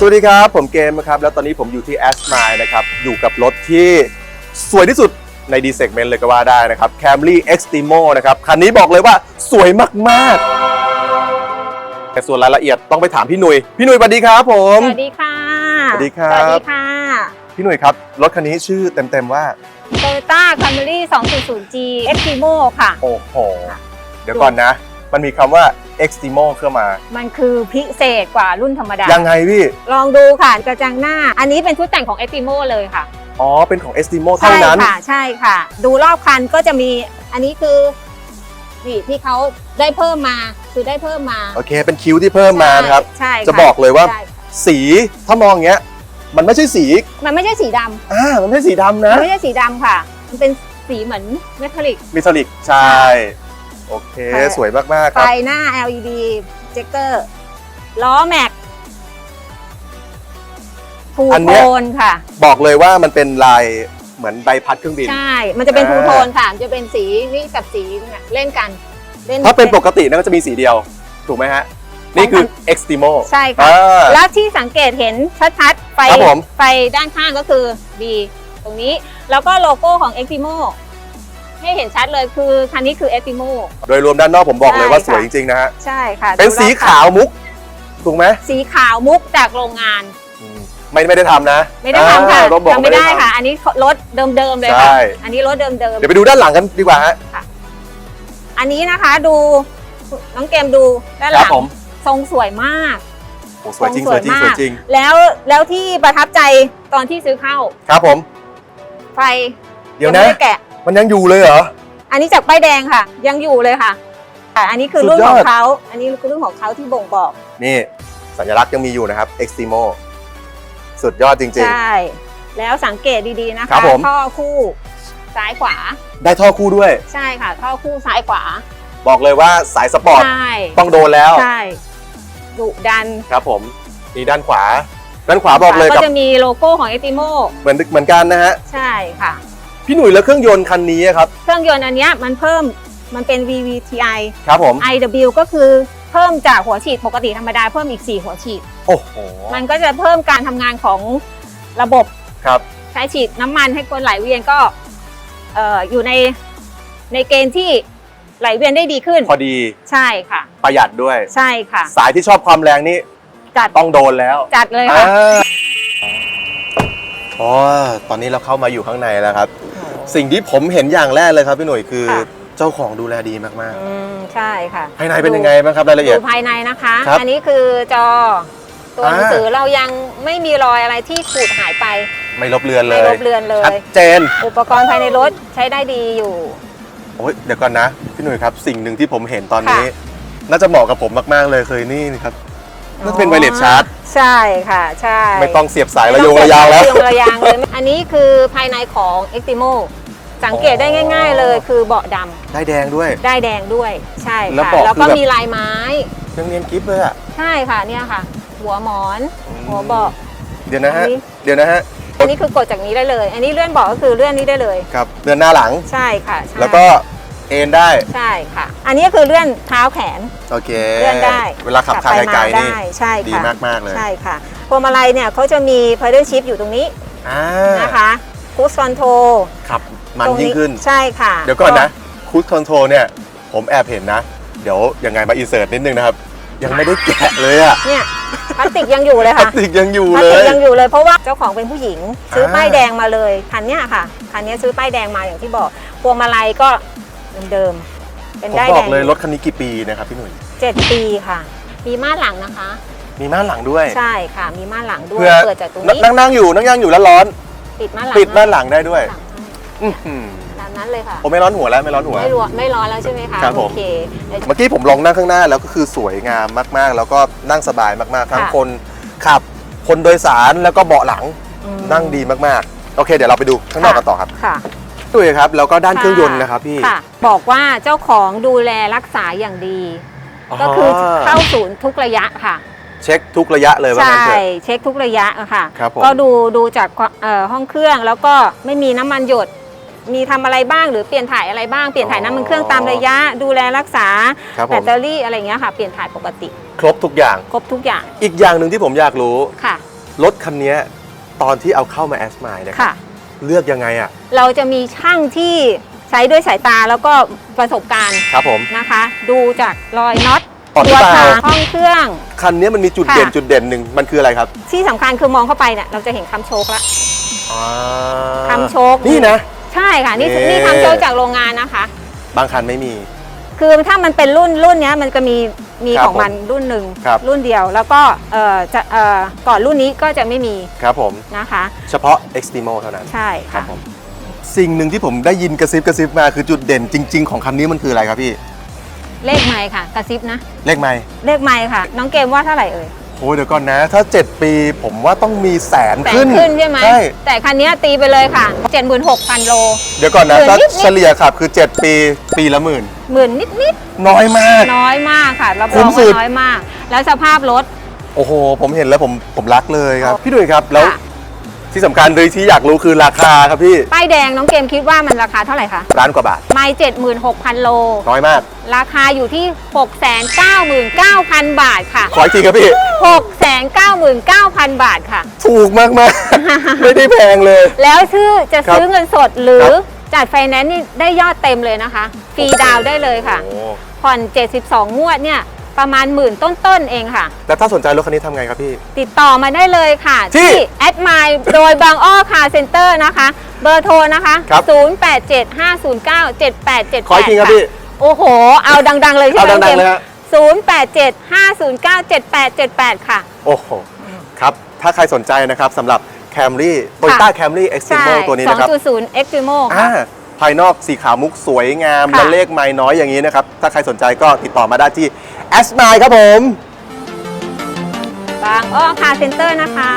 สวัสดีครับ ผมเกมนะครับ แล้วตอนนี้ผมอยู่ที่ a s m i นะครับ อยู่กับรถที่สวยที่สุดใน D segment เลยก็ว่าได้นะครับ Camry Extremo นะครับ คันนี้บอกเลยว่าสวยมากๆ แต่ส่วนรายละเอียดต้องไปถามพี่หนุยพี่หนุยสวัสดีครับผม สวัสดีค่ะ สวัสดีครับ สวัสดีค่ะ พี่หนุยครับ รถคันนี้ชื่อเต็มๆว่า Toyota Camry 200G Extremo ค่ะ โอ้โห เดี๋ยวก่อนนะ มันมีคำว่า Extremo เข้ามา มันคือพิเศษกว่ารุ่นธรรมดา ยังไงพี่ ลองดูค่ะกระจังหน้า อันนี้เป็นชุดแต่งของ Extremo เลยค่ะ อ๋อ เป็นของ Extremo เท่าใช่นั้นค่ะ ใช่ค่ะ ดูรอบคันก็จะมี อันนี้คือนี่ที่เขาได้เพิ่มมา คือได้เพิ่มมา โอเค เป็นคิ้วที่เพิ่มมานะครับ ใช่ค่จะบอกเลยว่าใช่ค่ะสีถ้ามองอย่างเงี้ย มันไม่ใช่สี มันไม่ใช่สีดำอ่า มันไม่ใช่สีดำมันะนไม่ใช่สีดำค่ะ มันเป็นสีเหมือนเมทัลลิกมิทัลลิก ใช่ โอเค ค่ะ สวยมากๆคไฟรับ หน้า LED เจคเกอร์ล้อแม็กทูอันโทเนี้ยนค่ะ บอกเลยว่ามันเป็นลายเหมือนใบพัดเครื่องบิน ใช่ มันจะเป็นอ่าทูโทนค่ะมันจะเป็นสีนี่กับสีเนี่ยเล่นกันเล่น ถ้าเป็นปกตินั่นก็จะมีสีเดียว ถูกไหมฮะ นี่คือ Extremo ใช่ค่ะ อ่า แล้วที่สังเกตเห็นชัดๆไฟครับผม ไฟด้านข้างก็คือ B ตรงนี้ แล้วก็โลโก้ของ Extremo ให้เห็นชัดเลยคือคันนี้คือ Extremo โดยรวมด้านนอกผมบอกเลยว่าใช่สวยค่ะจริงๆนะฮะ ใช่ค่ะเป็นดูรอบสีขาวมุก ถูกไหมสีขาวมุกจากโรงงานอืมไม่ไม่ได้ทำนะ ไม่ได้ทำค่ะอ่าต้องบอกทำไม่ได้ทำค่ะ อันนี้รถเดิมๆเลยใช่ค่ะอันนี้รถเดิมเดี๋ยวไปดูด้านหลังกันดีกว่าฮะๆอันนี้นะคะดูน้องเกมดูด้านคหรัลับงผมทรงสวยมากโอ้สวยจริงทสวยจริงมาสวยกจริง แล้วแล้วที่ประทับใจตอนที่ซื้อเข้า ครับผม ไฟ เดี๋ยวงนะไม่ไแกะ มันยังอยู่เลยเหรอ อันนี้จากป้ายแดงค่ะ ยังอยู่เลยค่ะค่ะ อันนี้คือสุดรุ่นยขออด งเขา อันนี้คือรุ่นของเขาที่บ่งบอก นี่สัญลักษณ์ยังมีอยู่นะครับ Extremo สุดยอดจริง ใช่ แล้วสังเกตดีๆนะครัคะบผม ท่อคู่ซ้ายขวา ๆ ได้ท่อคู่ด้วย ใช่ค่ะ ท่อคู่ซ้ายขวา บอกเลยว่าสายสปอร์ต ใช่ ต้องโดนแล้ว ใช่ดุดันครับผมนี่ด้านขวา ด้านขวาบอกเลยก็กับจะมีโลโก้ของ e อ t ติโมเหมือนเหมือนกันนะฮะ ใช่ค่ะ พี่หนุ่ยแล้วเครื่องยนต์คันนี้ครับ เครื่องยนต์อันเนี้ยมันเพิ่มมันเป็น VVTi ครับผม IW ก็คือเพิ่มจากหัวฉีดปกติธรรมดาเพิ่มอีก 4 หัวฉีด โอ้โห มันก็จะเพิ่มการทำงานของระบบครับใช้ฉีดน้ำมันให้คนไหลเวียนก็เอ่ออยู่ในในเกณฑ์ที่ไหลเวียนได้ดีขึ้น พอดีใช่ค่ะ ประหยัดด้วย ใช่ค่ะ สายที่ชอบความแรงนี่จัดต้องโดนแล้วจัดเลยอ่าค่ะอ๋อตอนนี้เราเข้ามาอยู่ข้างในแล้วครับ สิ่งที่ผมเห็นอย่างแรกเลยครับพี่หนุ่ยคือค่ะ เจ้าของดูแลดีมากอืมใช่ค่ะๆภายในเป็นยังไงบ้างครับรายละเอียด ดูภายในนะคะ ครับอันนี้คือจอตัวอ่าหนังสือเรายังไม่มีรอยอะไรที่ขูดหายไป ไม่ลบเลือนเลไม่ยลบเลือนเลชัดยเจนอุปกรณ์ภายในรถใช้ได้ดีอยู่ โอ้ยเดี๋ยวก่อนนะพี่หนุ่ยครับสิ่งหนึ่งที่ผมเห็นตอนนี้ค่ะน่าจะเหมาะกับผมมากๆเลยเคยนี่ครับน่าจะเป็นไวเลสชาร์จ ใช่ค่ะ ใช่ไม่ต้องเสียบสายระยงระยางแล้วไม่ต้องเสียบสายระยงระยางเลยอันนี้คือภายในของ e x t i m o สังเกตได้ง่าย ๆ เลยคือเบาะดได้แดงด้วยำได้แดงด้วยใช่แล้วค่ะเบาะแล้วคือก็แบบ มีลายไม้ยังเนียนกิฟเลยอะ ใช่ค่ะเนี่ยค่ะ หัวหมอนหัวเบาะ เดี๋ยวนะฮะ อันนี้ เดี๋ยวนะฮะอันนี้คือกดจากนี้ได้เลย อันนี้เลื่อนเบาะก็คือเลื่อนนี้ได้เลย ครับเดือนหน้าหลัง ใช่ค่ะใช่แล้วก็ เอนได้ ใช่ค่ะ อันนี้ก็คือเลื่อนเท้าแขน โอเคเลื่อนได้เวลาขับทางไปไกลมาๆนี่ได้ใช่ดีค่ะมากๆเลย ใช่ค่ะพวงมาลัยเนี่ยเขาจะมี pedal shift อยู่ตรงนี้อ่านะคะคูสคอนโทรขับมันยิ่งขึ้น ใช่ค่ะ เดี๋ยวก่อนนะคูดคอนโทรเนี่ย ผมแอบเห็นนะ เดี๋ยวยังไงมาอินเสิร์ตนิดนึงนะครับ ยังไม่ได้แกะเลยอะเนี่ยพลาสติกยังอยู่เลยพลาค่ะสติกยังอยู่พลาสเลติกยยังอยู่เลยเพราะว่าเจ้าของเป็นผู้หญิง ซื้ออ่าป้ายแดงมาเลยคันเนี้ยค่ะคันเนี้ยซื้อป้ายแดงมาอย่างที่บอกพวงมาลัยก็ เดิมๆเป็นผมได้บแดอกงเลยรถคันนี้กี่ปีนะครับพี่หนุ่ยเจ็ดปีค่ะ มีม่านหลังนะคะ มีม่านหลังด้วยใช่ค่ะ มีม่านหลังด้วยเพื่อเปิดจากตรงนั่งนี้นั่งนั่งอยู่นั่งย่างอยู่แล้วร้อน ปิดม่านหลังปิดม่านหลังได้ด้วย หลังอื้อหือตามนั้นเลยค่ะ ผมไม่ร้อนหัวแล้วไม่ร้อนหัว ไม่ร้อนไม่ร้อนแล้วใช่ไหมคะครับผม โอเคเดี๋ยว เมื่อกี้ผมลองนั่งข้างหน้าแล้วก็คือสวยงามมากๆ แล้วก็นั่งสบายมากๆ ทั้งค่ะ คนขับ คนโดยสารแล้วก็เบาะหลังอืมนั่งดีมากๆ โอเค เดี๋ยวเราไปดูข้างนอกกันต่อครับ ค่ะ ตุ้ยครับ แล้วก็ด้านเครื่องยนต์นะครับพี่ ค่ะบอกว่าเจ้าของดูแลรักษาอย่างดี ก็คือเข้าศูนย์ทุกระยะค่ะ เช็คทุกระยะเลยว่าใช่งั้นเถอะ เช็คทุกระยะอะค่ะ ครับผม ก็ดูดูจากเอ่อห้องเครื่องแล้วก็ไม่มีน้ำมันหยด มีทำอะไรบ้างหรือเปลี่ยนถ่ายอะไรบ้างเปลี่ยนถ่ายน้ำมันเครื่องตามระยะ ดูแลรักษาครับผแบตมเตอรี่อะไรอย่างเงี้ยค่ะ เปลี่ยนถ่ายปกติครบทุกอย่าง ครบทุกอย่างอีกอย่างหนึ่งที่ผมอยากรู้ ค่ะรถคันเนี้ยตอนที่เอาเข้ามาแอสมายเนี่ยค่ะ เลือกยังไงอะ เราจะมีช่างที่ใช้ด้วยสายตาแล้วก็ประสบการณ์ครับผม นะคะ ดูจากรอยน็อตอ๋อตัวที่เปล่าถังห้องเครื่อง คันเนี้ยมันมีจุดค่ะเด่นจุดเด่นหนึ่งมันคืออะไรครับที่สำคัญคือมองเข้าไปเนี่ยเราจะเห็นคำโชคละอ่าคำโชคนี่นะ ใช่ค่ะ นี่นี่นี่คำโชคจากโรงงานนะคะ บางคันไม่มี คือถ้ามันเป็นรุ่นรุ่นเนี้ยมันก็มี มีครับของมันรุ่นหนึ่งครับ รุ่นเดียวแล้วก็เอ่อจะเอ่อก่อนรุ่นนี้ก็จะไม่มีครับผม นะคะ เฉพาะ Extremo เท่านั้น ใช่ครับค่ะ ผม สิ่งหนึ่งที่ผมได้ยินกระซิบกระซิบมาคือจุดเด่นจริง ๆ ของคันนี้มันคืออะไรครับพี่ เลขไมค์ค่ะ กระซิบนะ เลขไม้เลขไมค์ค่ะ น้องเกมว่าเท่าไหร่เอ่ยโอ้ยเดี๋ยวก่อนนะ ถ้า 7 ปีผมว่าต้องมีแสนแสขึ้นนขึ้นใช่ไหม ใช่ แต่คันเนี้ยตีไปเลยค่ะ 76,000 โล เดี๋ยวก่อนนะหมื่นถ้านิดๆ เฉลี่ยขับคือ 7 ปี ปีละหมื่น หมื่นนิดนิดน้อยมากๆน้อยมากค่ะรับรคุ้องมสุว่าดน้อยมาก แล้วสภาพรถ โอ้โห ผมเห็นแล้วผมผมรักเลยครับอ๋อพี่ดุยครับแล้วค่ะ ที่สำคัญเลยที่อยากรู้คือราคาครับพี่ป้ายแดงน้องเกมคิดว่ามันราคาเท่าไหร่คะล้านกว่าบาท ไม่76,000โล น้อยมาก ราคาอยู่ที่ 699,000 บาทค่ะ ขออีกทีครับพี่ 699,000 บาทค่ะ ถูกมากมากๆ ไม่ได้แพงเลย แล้วชื่อจะครับซื้อเงินสดหรือครับ จัดไฟแนนซ์นี่ได้ยอดเต็มเลยนะคะ ฟรีดาวน์ได้เลยค่ะ โอ้ผ่อน 72 งวดเนี่ยประมาณหมื่นต้นๆเองค่ะ แล้วถ้าสนใจรถคันนี้ทำไงครับพี่ ติดต่อมาได้เลยค่ะ ที่แอดไมล์โดยบางอ้อคาเซ็นเตอร์นะคะ เบอร์โทรนะคะ ครับ0875097878ขออีกทีครับพี่โอ้โห เอาดัง ๆ เลยใช่เอาไหมดังๆเลยฮะ 0875097878 ค่ะ โอ้โห ครับ ถ้าใครสนใจนะครับสำหรับ Camry Toyota Camry ใช่ Extremo ตัวนี้นะครับ2.0 Extremo อ่าค่ะภายนอกสีขาวมุกสวยงามค่ะและเลขไม้น้อยอย่างนี้นะครับ ถ้าใครสนใจก็ติดต่อมาได้ที่ S9 ครับผม บางอ้อคาเซ็นเตอร์นะคะ